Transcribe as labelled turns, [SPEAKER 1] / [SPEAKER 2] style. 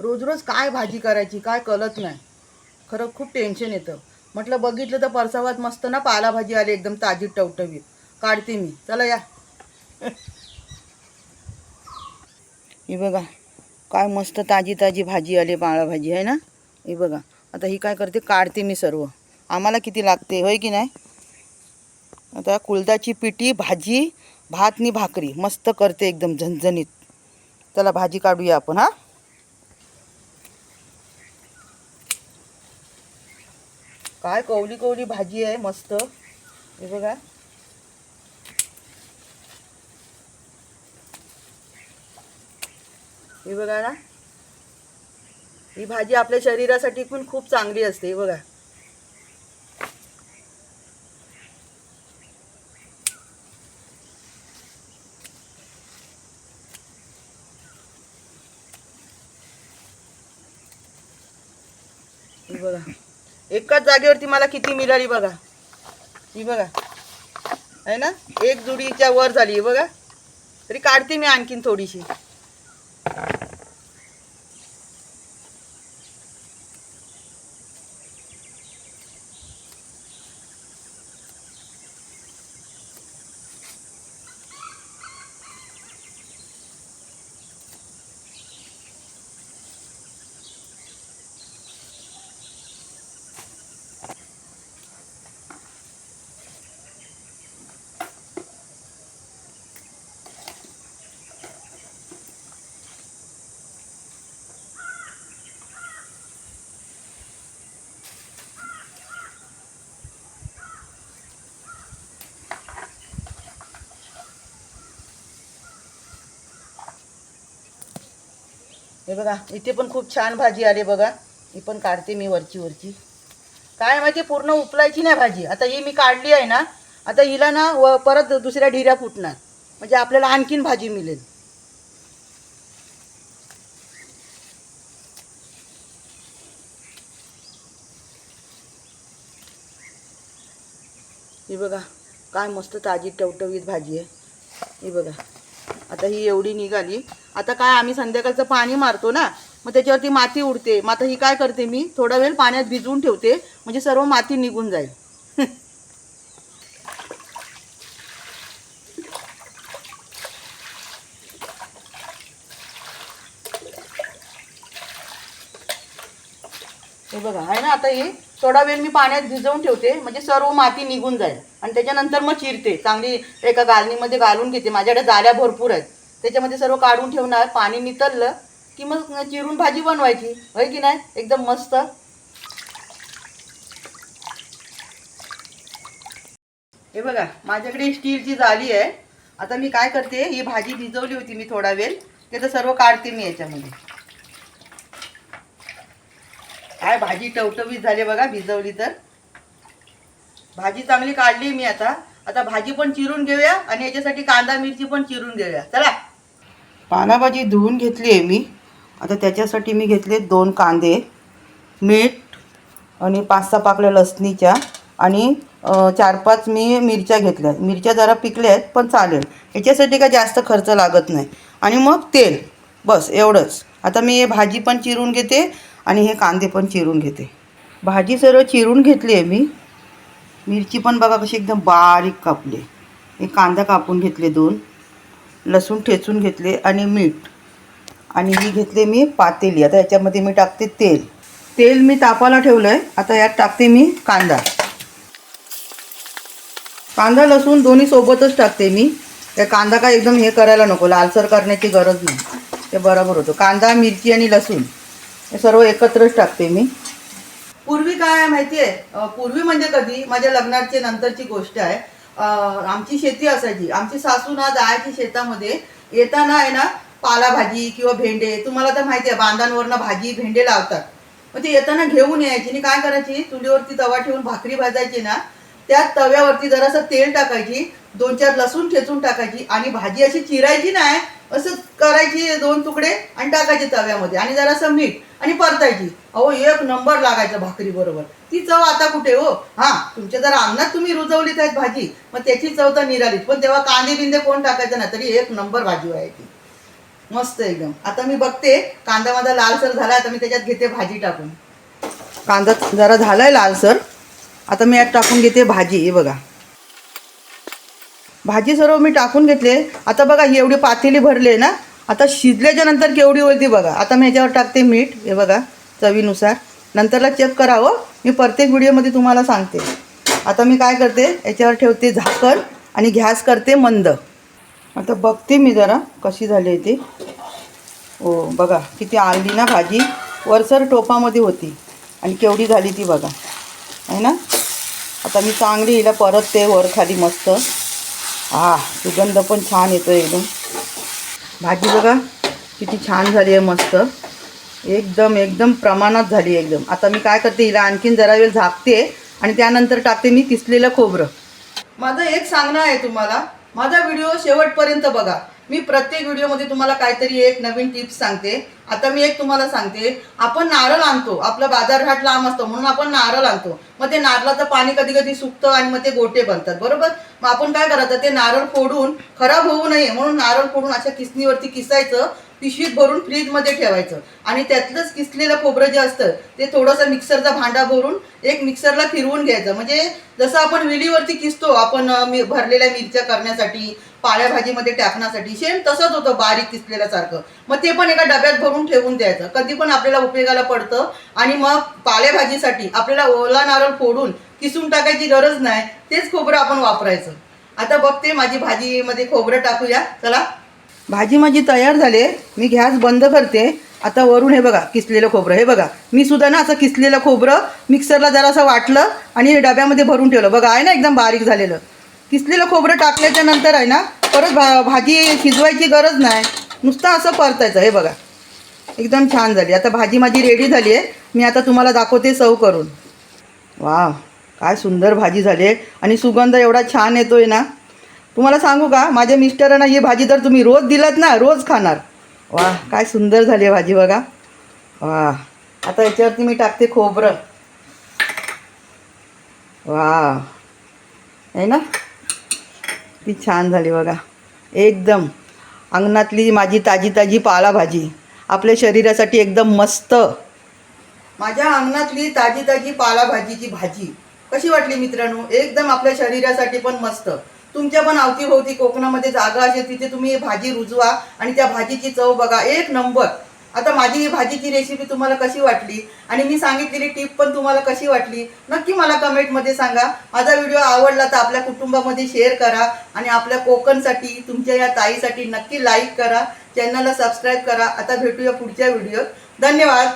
[SPEAKER 1] रोज रोज काय भाजी करायची काय कळत नाही. खरं खूप टेन्शन येतं. म्हटलं बघितलं तर परसावात मस्त ना पालाभाजी आली एकदम ताजी टवटवीत. काढते मी. चला या. ही बघा काय मस्त ताजी ताजी भाजी आली पाळाभाजी आहे ना? ही बघा आता ही काय करते काढते मी सर्व. आम्हाला किती लागते होय की नाही? आता कुळदाची पिठी भाजी भात नि भाकरी मस्त करते एकदम झणझणीत. चला भाजी काढूया आपण हां? काय कवली कवली भाजी आहे मस्त. हे बघा. हे बघा ना. ही भाजी आपल्या शरीरासाठी पण खूप चांगली असते हे बघा. बघा. एकाच जागेवरती मला किती मिळाली बघा. ही बघा. आहे ना? एक जुडीच्या वर झाली बघा. तरी काढते मी आणखीन थोडीशी. हे बघा इथे पण खूप छान भाजी आली बघा. ही पण काढते मी वरची वरची. काय माहिती पूर्ण उपलायची नाही भाजी. आता ही मी काढली आहे ना आता हिला ना व परत दुसऱ्या ढिऱ्या फुटणार. म्हणजे आपल्याला आणखीन भाजी मिळेल. ही बघा काय मस्त ताजी टवटवीत भाजी आहे. ही बघा आता ही एवढी निघाली. आता काय आम्ही संध्याकाळचं पाणी मारतो ना मग त्याच्यावरती माती उडते. मग आता ही काय करते मी थोडा वेळ पाण्यात भिजवून ठेवते म्हणजे सर्व माती निघून जाईल. हे बघा आहे ना आता ही? थोडा वेळ मी पाण्यात भिजवून ठेवते म्हणजे सर्व माती निघून जाईल. आणि त्याच्यानंतर मग चिरते चांगली एका गालणीमध्ये घालून घेते. माझ्याकडे जाळ्या भरपूर आहेत. त्याच्यामध्ये सर्व काढून ठेवणार पाणी नितळलं की मग चिरून भाजी बनवायची. होय की नाही? एकदम मस्त. हे बघा माझ्याकडे स्टीलची जाळी आहे. आता मी काय करते ही भाजी भिजवली होती मी थोडा वेळ. ते तर सर्व काढते मी याच्यामध्ये. काय भाजी टवटवीत झाली बघा भिजवली तर. भाजी चांगली काढली मी आता. आता भाजी पण चिरून घेऊया आणि याच्यासाठी कांदा मिरची पण चिरून घेऊया. चला. पानाभाजी धुवून घेतली आहे मी. आता त्याच्यासाठी मी घेतले दोन कांदे मीठ आणि पाच सहा पाकल्या लसणीच्या आणि चार पाच मी मिरच्या घेतल्या मिरच्या जरा पिकल्या आहेत पण चालेल. याच्यासाठी काय जास्त खर्च लागत नाही. आणि मग तेल. बस एवढंच. आता मी हे भाजी पण चिरून घेते आणि हे कांदे पण चिरून घेते. भाजी सर्व चिरून घेतली आहे मी. मिरची पण बघा कशी एकदम बारीक कापली हे कांदा कापून घेतले दोन. लसूण ठेचून घेतले आणि मीठ. आणि ही घेतले मी पातेली. आता याच्यामध्ये मी टाकते तेल. तेल मी तापाला ठेवलं आहे आता यात टाकते मी कांदा. कांदा लसूण दोन्ही सोबतच टाकते मी. त्या कांदा काय एकदम हे करायला नको. लालसर करण्याची गरज नाही. ते बरोबर होतं. कांदा मिरची आणि लसूण हे सर्व एकत्रच टाकते मी. पूर्वी काय माहिती आहे पूर्वी म्हणजे कधी? माझ्या लग्नाची नंतरची गोष्ट आहे. आमची शेती असायची. आमची सासू ना जायची शेतामध्ये. येताना आहे ना पालाभाजी किंवा भेंडे तुम्हाला तर माहिती आहे बांधांवरनं भाजी भेंडे लावतात. मग ते येताना घेऊन यायची. आणि काय करायची? चुलीवरती तवा ठेवून भाकरी भाजायची ना त्या तव्यावरती जरासं तेल टाकायची. दोन चार लसूण ठेचून टाकायची. आणि भाजी अशी चिरायची नाही. असं करायची दोन तुकडे आणि टाकायचे तव्यामध्ये. आणि जरासं मीठ. आणि परतायची. अहो एक नंबर लागायचा भाकरी बरोबर. ती चव आता कुठे हो? हा तुमच्या जर अन्नात तुम्ही रुजवलीत आहेत भाजी मग त्याची चव तर निरालीत. पण तेव्हा कांदे बिंदे कोण टाकायचं ना तरी एक नंबर भाजी व्हायची मस्त एकदम. आता मी बघते कांदा माझा लालसर झाला आता मी त्याच्यात घेते भाजी टाकून. कांदा जरा झालाय लालसर आता मी यात टाकून घेते भाजी हे बघा. भाजी सर्व मी टाकून घेतले. आता बघा ही एवढी पातेली भरली ना आता शिजल्याच्या नंतर केवढी होईल ती बघा. आता मी ह्याच्यावर टाकते मीठ हे बघा चवीनुसार. नंतरला चेक करावं. मी प्रत्येक व्हिडिओमध्ये तुम्हाला सांगते. आता मी काय करते याच्यावर ठेवते झाकण आणि घॅस करते मंद. आता बघते मी जरा कशी झाली ती. हो बघा किती आली ना भाजी. वरसर टोपामध्ये होती. आणि केवढी झाली ती बघा. आहे ना? आता मी चांगली हिला परतते वर खाली मस्त. हा सुगंध पण छान येतो एकदम. भाजी बघा किती छान झाली आहे मस्त. एकदम एकदम प्रमाणात झाली आहे एकदम. आता मी काय करते हिला आणखीन जरा वेळ झाकते आणि त्यानंतर टाकते मी किसलेलं खोबरं. माझं एक सांगणं आहे तुम्हाला. माझा व्हिडिओ शेवटपर्यंत बघा. मी प्रत्येक व्हिडिओमध्ये तुम्हाला काहीतरी एक नवीन टिप्स सांगते. आता मी एक तुम्हाला सांगते. आपण नारळ आणतो. आपला बाजारघाट लांब असतो म्हणून आपण नारळ आणतो. मग ते नारळाचं पाणी कधी कधी सुकतं आणि मग ते गोटे बनतात. बरोबर? मग आपण काय करायचं? ते नारळ फोडून खराब होऊ नये. म्हणून नारळ फोडून अशा किसणीवरती किसायचं. पिशवीत भरून फ्रीजमध्ये ठेवायचं. आणि त्यातलंच किसलेलं खोबरं जे असतं ते थोडंसं मिक्सरचा भांडा भरून एक मिक्सरला फिरवून घ्यायचं. म्हणजे जसं आपण विलीवरती किसतो आपण भरलेल्या मिरच्या करण्यासाठी पाळ्या भाजीमध्ये टाकण्यासाठी. सेम तसंच होतं बारीक किसलेल्यासारखं मग ते पण एका डब्यात भरून ठेवून द्यायचं. कधी पण आपल्याला उपयोगाला पडतं. आणि मग पालेभाजीसाठी आपल्याला ओला नारळ फोडून किसून टाकायची गरज नाही. तेच खोबरं आपण वापरायचं. आता बघते माझी भाजीमध्ये खोबरं टाकूया. चला. भाजी माझी तयार झाली. मी गॅस बंद करते. आता वरून हे बघा किसलेलं खोबरं. हे बघा मी सुद्धा ना असं किसलेलं खोबरं मिक्सरला जरासं वाटलं आणि डब्यामध्ये भरून ठेवलं. बघा आहे ना एकदम बारीक झालेलं. किसलेलं खोबरं टाकल्याच्या नंतर आहे ना परत भा भाजी शिजवायची गरज नाही. नुसतं असं परतायचं हे बघा. एकदम छान झाली. आता भाजी माझी रेडी झाली आहे. मी आता तुम्हाला दाखवते सव करून. वा काय सुंदर भाजी झाली आहे. आणि सुगंध एवढा छान येतो आहे ना. तुम्हाला सांगू का माझ्या मिस्टरांना ही भाजी जर तुम्ही रोज दिलात ना रोज खाणार. वा काय सुंदर झाली आहे भाजी बघा. वा आता याच्यावरती मी टाकते खोबरं. वा आहे ना? ती छान झाली बघा. एकदम. अंगणातली माझी ताजी ताजी पालाभाजी. आपल्या शरीरासाठी एकदम मस्त. माझ्या अंगणातली ताजी ताजी पालाभाजीची भाजी. कशी वाटली मित्रांनो? एकदम आपल्या शरीरासाठी पण मस्त. तुमच्या पण अवतीभोवती कोकणामध्ये जागा असेल तिथे तुम्ही भाजी रुजवा आणि त्या भाजीची चव बघा. एक नंबर. आता माझी ही भाजीची रेसिपी तुम्हाला कशी वाटली? आणि मी सांगितलेली टिप पण तुम्हाला कशी वाटली? नक्की मला कमेंटमध्ये सांगा. माझा व्हिडिओ आवडला तर आपल्या कुटुंबामध्ये शेअर करा. आणि आपल्या कोकणसाठी तुमच्या या ताईसाठी नक्की लाईक करा. चॅनलला सबस्क्राईब करा. आता भेटूया पुढच्या व्हिडिओत धन्यवाद.